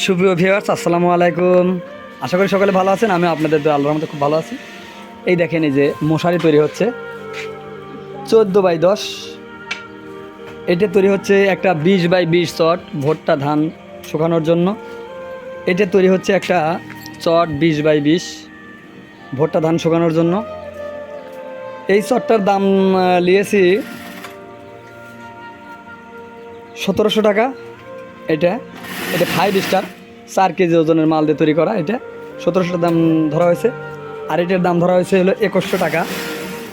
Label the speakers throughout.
Speaker 1: সুপ্রিয় ভিউয়ার্স, আসসালামু আলাইকুম। আশা করি সকলে ভালো আছেন আমি আপনাদের আল্লাহর মধ্যে খুব ভালো আছি। এই দেখেন এই যে মশারি তৈরি হচ্ছে। চোদ্দ বাই দশ। এটা তৈরি হচ্ছে একটা বিশ বাই বিশ চট ভুট্টা ধান শুকানোর জন্য। এটা তৈরি হচ্ছে একটা চট বিশ বাই বিশ ভুট্টা ধান শুকানোর জন্য। এই চটটার দাম নিয়েছি সতেরোশো টাকা। এটা এটা ফাইভ স্টার চার কেজি ওজনের মাল দিয়ে তৈরি করা এটা। সতেরোশো দাম ধরা হয়েছে। আর এটার দাম ধরা হয়েছে হলো একুশশো টাকা।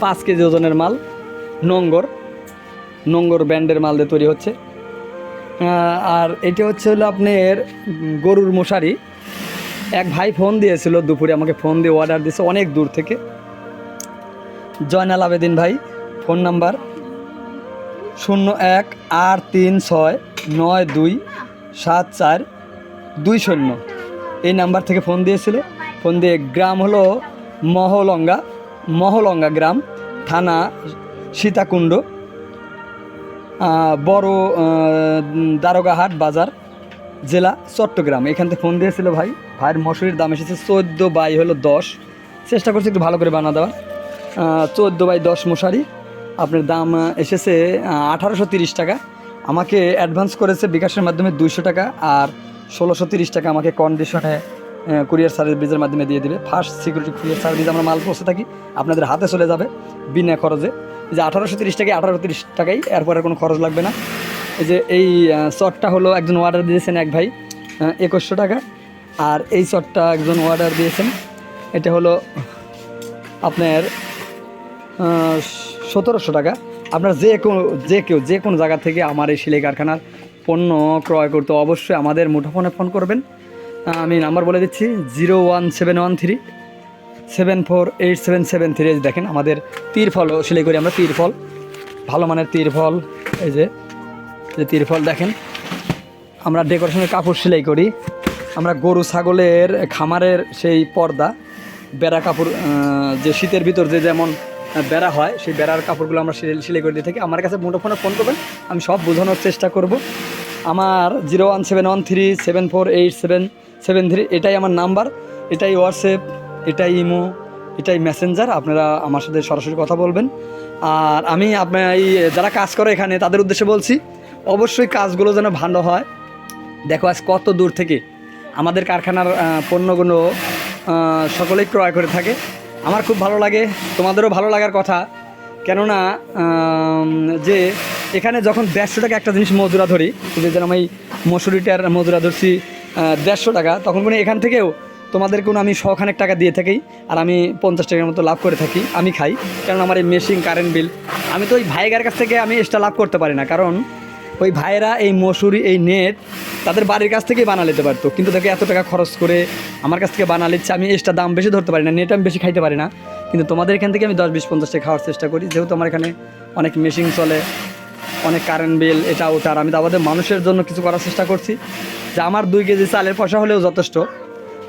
Speaker 1: পাঁচ কেজি ওজনের মাল, নোঙ্গর। নোঙ্গর ব্র্যান্ডের মাল দিয়ে তৈরি হচ্ছে। আর এটা হচ্ছে হলো আপনার গরুর মশারি। এক ভাই ফোন দিয়েছিল দুপুরে, আমাকে ফোন দিয়ে অর্ডার দিয়েছে অনেক দূর থেকে। জয়নাল আবেদিন ভাই, ফোন নাম্বার শূন্য এক আট তিন ছয় নয় দুই সাত চার দুই শূন্য। এই নাম্বার থেকে ফোন দিয়েছিল? ফোন দিয়ে গ্রাম হলো মহলঙ্গা মহলঙ্গা গ্রাম, থানা সীতাকুণ্ড বড় দারোগাহাট বাজার, জেলা চট্টগ্রাম। এখান থেকে ফোন দিয়েছিল ভাই। ভাইয়ের মশুরির দাম এসেছে চোদ্দ বাই হলো দশ। চেষ্টা করছি একটু ভালো করে বানা দেওয়ার। চোদ্দ বাই দশ মশারি। আপনার দাম এসেছে আঠারোশো তিরিশ টাকা। আমাকে অ্যাডভান্স করেছে বিকাশের মাধ্যমে দুইশো টাকা আর ষোলোশো তিরিশ টাকা আমাকে কন্ডিশনে কুরিয়ার সার্ভিসের মাধ্যমে দিয়ে দেবে। ফার্স্ট সিকিউরিটি কুরিয়ার সার্ভিস আমরা মাল পৌঁছে থাকি, আপনাদের হাতে চলে যাবে বিনা খরচে। এই যে আঠারোশো তিরিশ টাকায় আঠারোশো তিরিশ টাকাই, এরপরে কোনো খরচ লাগবে না। এই যে এই চটটা হলো একজন অর্ডার দিয়েছেন এক ভাই একুশশো টাকা। আর এই চটটা একজন অর্ডার দিয়েছেন, এটা হলো আপনার সতেরোশো টাকা। আপনার যে কোনো যে কেউ, যে কোনো জায়গা থেকে আমার এই সেলাই কারখানার পণ্য ক্রয় করতে অবশ্যই আমাদের মুঠোফোনে ফোন করবেন। আমি নাম্বার বলে দিচ্ছি, zero one seven one three, seven four eight seven seven three. দেখেন, আমাদের তীর ফলও সেলাই করি আমরা তীর ফল। ভালো মানের তীর ফল, এই যে যে তীর ফল দেখেন। আমরা ডেকোরেশনের কাপড় সেলাই করি। আমরা গরু, ছাগলের, খামারের সেই পর্দা, বেড়া কাপড় যে শীতের ভিতর যে যেমন বেড়া হয়, সেই বেড়ার কাপড়গুলো আমরা সেলাই করে দিয়ে থাকি। আমার কাছে মুঠোফোনে ফোন করবেন, আমি সব বোঝানোর চেষ্টা করব। আমার zero one seven one three seven four eight seven seven three, এটাই আমার নাম্বার, এটাই হোয়াটসঅ্যাপ, এটাই ইমো, এটাই মেসেঞ্জার, আপনারা আমার সাথে সরাসরি কথা বলবেন। আর আমি আপনার এই, যারা কাজ করে এখানে, তাদের উদ্দেশ্যে বলছি, অবশ্যই কাজগুলো যেন ভালো হয়। দেখো আজ কত দূর থেকে আমাদের কারখানার পণ্যগুলো সকলেই ক্রয় করে থাকে। আমার খুব ভালো লাগে, তোমাদেরও ভালো লাগার কথা। কেননা যে এখানে যখন দেড়শো টাকা একটা জিনিস মজুরা ধরি, যে যেন আমি মসুরিটার মজুরা ধরছি দেড়শো টাকা, তখন কোনো এখান থেকেও তোমাদের কোনো আমি শখানেক টাকা দিয়ে থাকি, আর আমি পঞ্চাশ টাকার মতো লাভ করে থাকি, আমি খাই। কারণ আমার এই মেশিন কারেন্ট বিল আমি তো ওই ভাইগার কাছ থেকে আমি এক্সট্রা লাভ করতে পারি না। কারণ ওই ভাইয়েরা, এই মসুরি, এই নেট তাদের বাড়ির কাছ থেকেই বানা নিতে পারতো। কিন্তু তাকে এত টাকা খরচ করে আমার কাছ থেকে বানা নিচ্ছে আমি এক্সট্রা দাম বেশি ধরতে পারি না, নেট আমি বেশি খাইতে পারি না। কিন্তু তোমাদের এখান থেকে আমি দশ বিশ পঞ্চাশ টাকা খাওয়ার চেষ্টা করি। যেহেতু আমার এখানে অনেক মেশিন চলে, অনেক কারেন্ট বিল এটা, ওটা আমি তো আমাদের মানুষের জন্য কিছু করার চেষ্টা করছি। যে আমার দুই কেজি চালের পয়সা হলেও যথেষ্ট।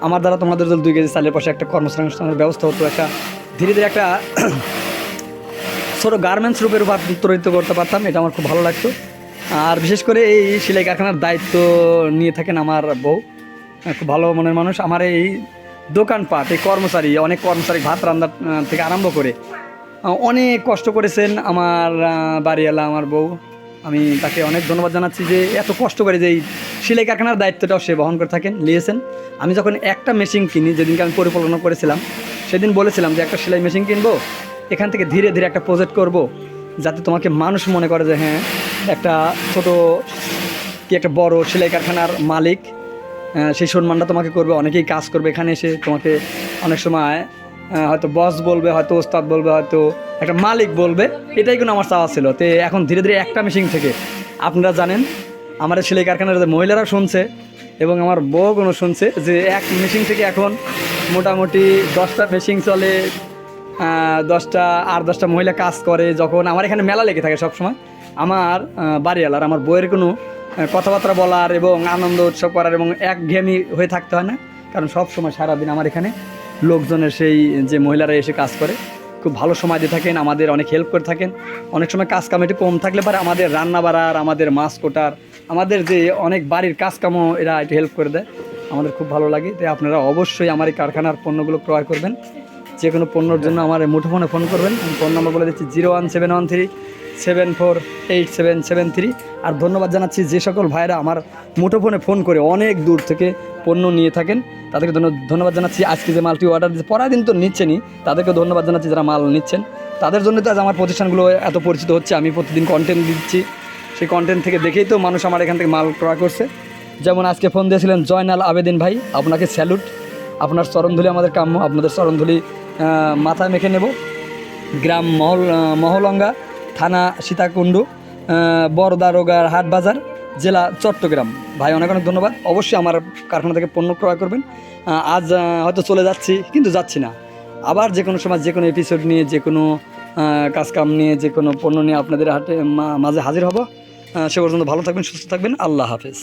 Speaker 1: আমার দ্বারা তোমাদের জন্য দুই কেজি চালের পয়সা একটা কর্মসংস্থানের ব্যবস্থা হতো, একটা ধীরে ধীরে একটা ছোটো গার্মেন্টস রূপে রূপান্তরিত করতে পারতাম, এটা আমার খুব ভালো লাগতো। আর বিশেষ করে এই সেলাই কারখানার দায়িত্ব নিয়ে থাকেন আমার বউ। খুব ভালো মনের মানুষ। আমার এই দোকানপাট এই কর্মচারী অনেক কর্মচারী ভাত রান্না আহ, থেকে আরম্ভ করে অনেক কষ্ট করেছেন আমার বাড়িওয়ালা আমার বউ। আমি তাকে অনেক ধন্যবাদ জানাচ্ছি যে এত কষ্ট করে যে এই সেলাই কারখানার দায়িত্বটাও সে বহন করে থাকেন নিয়েছেন। আমি যখন একটা মেশিন কিনি যেদিনকে আমি পরিকল্পনা করেছিলাম সেদিন বলেছিলাম যে একটা সেলাই মেশিন কিনবো এখান থেকে ধীরে ধীরে একটা প্রজেক্ট করব যাতে তোমাকে মানুষ মনে করে যে হ্যাঁ একটা ছোট কি একটা বড় সেলাই কারখানার মালিক সেই সম্মানটা তোমাকে করবে, অনেকেই কাজ করবে এখানে এসে, তোমাকে অনেক সময় হয়তো বস বলবে, হয়তো ওস্তাদ বলবে, হয়তো একটা মালিক বলবে, এটাই কিন্তু আমার চাওয়া ছিল। তো এখন ধীরে ধীরে একটা মেশিন থেকে, আপনারা জানেন আমার সেলাই কারখানার মহিলারা শুনছে এবং আমার বউ কোনো শুনছে যে এক মেশিন থেকে এখন মোটামুটি দশটা মেশিন চলে দশটা আর দশটা মহিলা কাজ করে, যখন আমার এখানে মেলা লেগে থাকে সবসময়। আমার বাড়িওয়ালার, আমার বইয়ের কোনো কথাবার্তা বলার এবং আনন্দ উৎসব করার এবং একঘেয়েমি হয়ে থাকতে হয় না। কারণ সব সময় সারাদিন আমার এখানে লোকজনের সেই যে মহিলারা এসে কাজ করে, খুব ভালো সময় দিয়ে থাকেন, আমাদের অনেক হেল্প করে থাকেন। অনেক সময় কাজ কাম একটু কম থাকলে পারে আমাদের রান্না বাড়ার আমাদের মাছ কোটার, আমাদের যে অনেক বাড়ির কাজকামও এরা একটু হেল্প করে দেয়। আমাদের খুব ভালো লাগে। তাই আপনারা অবশ্যই আমার এই কারখানার পণ্যগুলো ক্রয় করবেন। যে কোনো পণ্যর জন্য আমার মুঠোফোনে ফোন করবেন। ফোন নাম্বার বলে দিচ্ছি zero one seven one three seven four eight seven seven three আর ধন্যবাদ জানাচ্ছি যে সকল ভাইরা আমার মুঠোফোনে ফোন করে অনেক দূর থেকে পণ্য নিয়ে থাকেন। তাদেরকে ধন্য- ধন্যবাদ জানাচ্ছি। আজকে যে মালটি অর্ডার দিচ্ছে পরের দিন তো নিচ্ছেনই। তাদেরকে ধন্যবাদ জানাচ্ছি যারা মাল নিচ্ছেন। তাদের জন্য তো আজ আমার প্রতিষ্ঠানগুলো এত পরিচিত হচ্ছে, আমি প্রতিদিন কন্টেন্ট দিচ্ছি। সেই কন্টেন্ট থেকে দেখেই তো মানুষ আমার এখান থেকে মাল ক্রয় করছে। যেমন আজকে ফোন দিয়েছিলেন জয়নাল আবেদিন ভাই, আপনাকে স্যালুট আপনার চরণধুলি আমাদের কাম্য, আপনাদের চরণধুলি মাথায় মেখে নেব। গ্রাম মহল মহলঙ্গা। থানা সীতাকুণ্ড বড়দারোগার হাটবাজার হাট বাজার, জেলা চট্টগ্রাম। ভাই, অনেক অনেক ধন্যবাদ। অবশ্যই আমার কারখানা থেকে পণ্য ক্রয় করবেন। আজ হয়তো চলে যাচ্ছি, কিন্তু যাচ্ছি না। আবার যে কোনো সময়, যে কোনো এপিসোড নিয়ে, যে কোনো কাজকাম নিয়ে, যে কোনো পণ্য নিয়ে আপনাদের হাটে মাঝে হাজির হব। সে পর্যন্ত ভালো থাকবেন, সুস্থ থাকবেন। আল্লাহ হাফেজ।